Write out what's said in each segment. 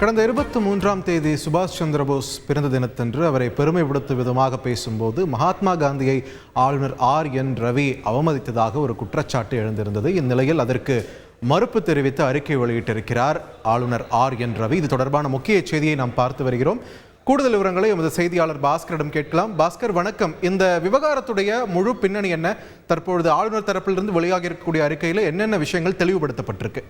கடந்த இருபத்தி மூன்றாம் தேதி சுபாஷ் சந்திரபோஸ் பிறந்த தினத்தன்று அவரை பெருமைப்படுத்தும் விதமாக பேசும்போது மகாத்மா காந்தியை ஆளுநர் ஆர் என் ரவி அவமதித்ததாக ஒரு குற்றச்சாட்டு எழுந்திருந்தது. இந்நிலையில் அதற்கு மறுப்பு தெரிவித்து அறிக்கை வெளியிட்டிருக்கிறார் ஆளுநர் ஆர் என் ரவி. இது தொடர்பான முக்கிய செய்தியை நாம் பார்த்து வருகிறோம். கூடுதல் விவரங்களை எமது செய்தியாளர் பாஸ்கரிடம் கேட்கலாம். பாஸ்கர் வணக்கம். இந்த விவகாரத்துடைய முழு பின்னணி என்ன? தற்பொழுது ஆளுநர் தரப்பிலிருந்து வெளியாக இருக்கக்கூடிய அறிக்கையில் என்னென்ன விஷயங்கள் தெளிவுபடுத்தப்பட்டிருக்கு?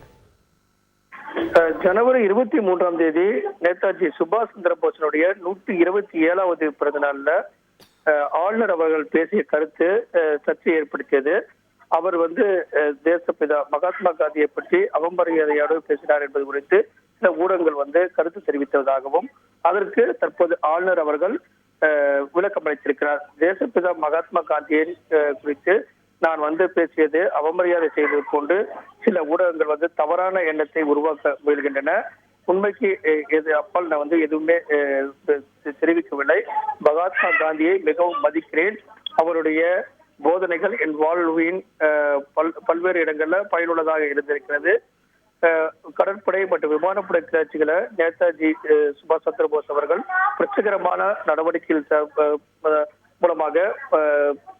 ஜனவரி இருபத்தி மூன்றாம் தேதி நேதாஜி சுபாஷ் சந்திர போஸினுடைய நூற்றி இருபத்தி ஏழாவது பிறந்த நாள்ல அஹ், ஆளுநர் அவர்கள் பேசிய கருத்து அஹ், சர்ச்சையை ஏற்படுத்தியது. அவர் வந்து அஹ், தேசப்பிதா மகாத்மா காந்தியை பற்றி அவமரியாதையோடு பேசினார் என்பது குறித்து சில ஊடகங்கள் வந்து கருத்து தெரிவித்ததாகவும் அதற்கு தற்போது ஆளுநர் அவர்கள் அஹ், விளக்கம் அளித்திருக்கிறார் தேசப்பிதா மகாத்மா காந்தியை குறித்து நான் வந்து பேசியது அவமரியாதை செய்தது கொண்டு சில ஊடகங்கள் வந்து தவறான எண்ணத்தை உருவாக்க முயல்கின்றன. உண்மைக்கு எது அப்பால் நான் வந்து எதுவுமே தெரிவிக்கவில்லை. மகாத்மா காந்தியை மிகவும் மதிக்கிறேன். அவருடைய போதனைகள் என் வாழ்வின் பல் பல்வேறு இடங்கள்ல பயனுள்ளதாக இருந்திருக்கிறது. கடற்படை மற்றும் விமானப்படை கிளர்ச்சிகளை நேதாஜி சுபாஷ் சந்திரபோஸ் அவர்கள் புரட்சிகரமான நடவடிக்கையில் மூலமாக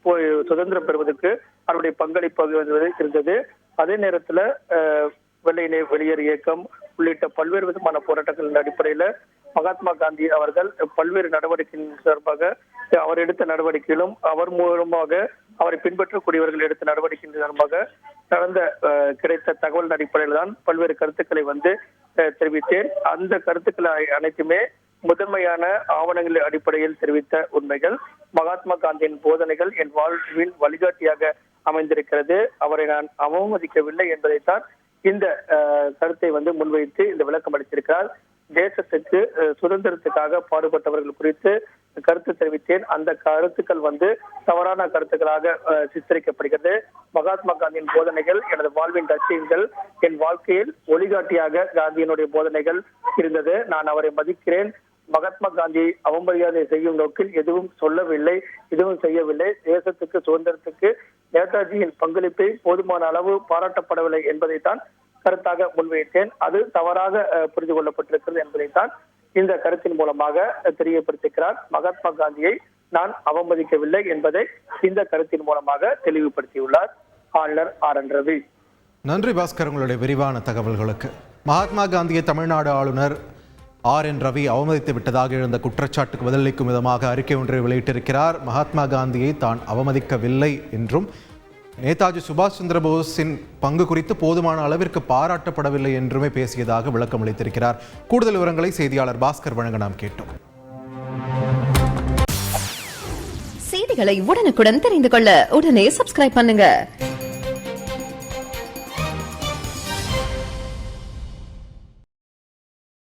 போய் சுதந்திரம் பெறுவதற்கு அவருடைய பங்களிப்பு இருந்தது. அதே நேரத்துல வெள்ளையினை வெளியேறு இயக்கம் உள்ளிட்ட பல்வேறு விதமான போராட்டங்களின் அடிப்படையில மகாத்மா காந்தி அவர்கள் பல்வேறு நடவடிக்கையின் சார்பாக அவர் எடுத்த நடவடிக்கையிலும் அவர் மூலமாக அவரை பின்பற்றக்கூடியவர்கள் எடுத்த நடவடிக்கையின் சார்பாக நடந்த கிடைத்த தகவல் அடிப்படையில் தான் பல்வேறு கருத்துக்களை வந்து அஹ், தெரிவித்தேன். அந்த கருத்துக்களை அனைத்துமே முதன்மையான ஆவணங்களின் அடிப்படையில் தெரிவித்த உண்மைகள் மகாத்மா காந்தியின் போதனைகள் என் வாழ்வில் வழிகாட்டியாக அமைந்திருக்கிறது. அவரை நான் அவமதிக்கவில்லை என்பதைத்தான் இந்த அஹ், கருத்தை வந்து முன்வைத்து இந்த விளக்கம் அளித்திருக்கிறார். தேசத்துக்கு சுதந்திரத்துக்காக பாடுபட்டவர்கள் குறித்து கருத்து தெரிவித்தேன். அந்த கருத்துக்கள் வந்து தவறான கருத்துக்களாக அஹ், சித்தரிக்கப்படுகிறது. மகாத்மா காந்தியின் போதனைகள் எனது வாழ்வின் லட்சியங்கள் என் வாழ்க்கையில் ஒளிகாட்டியாக காந்தியினுடைய போதனைகள் இருந்தது. நான் அவரை மதிக்கிறேன். மகாத்மா காந்தி அவமரியாதை செய்யும் நோக்கில் எதுவும் சொல்லவில்லை எதுவும் செய்யவில்லை. தேசத்துக்கு சுதந்திரத்துக்கு நேதாஜியின் பங்களிப்பை போதுமான அளவு பாராட்டப்படவில்லை என்பதைத்தான் கருத்தாக முன்வைத்தேன். அது தவறாக புரிந்து கொள்ளப்பட்டிருக்கிறது என்பதைத்தான் இந்த கருத்தின் மூலமாக அஹ், மகாத்மா காந்தியை நான் அவமதிக்கவில்லை என்பதை இந்த கருத்தின் மூலமாக தெளிவுபடுத்தியுள்ளார் ஆளுநர் ஆர் என் ரவி. நன்றி பாஸ்கர் உங்களுடைய விரிவான தகவல்களுக்கு. மகாத்மா காந்தியை தமிழ்நாடு ஆளுநர் ஆர் என் ரவி அவமதித்து விட்டதாக எழுந்த குற்றச்சாட்டுக்கு பதிலளிக்கும் விதமாக அறிக்கை ஒன்றை வெளியிட்டிருக்கிறார். மகாத்மா காந்தியை தான் அவமதிக்கவில்லை என்றும் நேதாஜி சுபாஷ் சந்திரபோஸின் பங்கு குறித்து போதுமான அளவிற்கு பாராட்டப்படவில்லை என்றுமே பேசியதாக விளக்கம் அளித்திருக்கிறார். கூடுதல் விவரங்களை செய்தியாளர் பாஸ்கர் வழங்க நாம் கேட்டோம். செய்திகளை உடனுக்குடன் தெரிந்து கொள்ள உடனே சப்ஸ்கிரைப் பண்ணுங்க.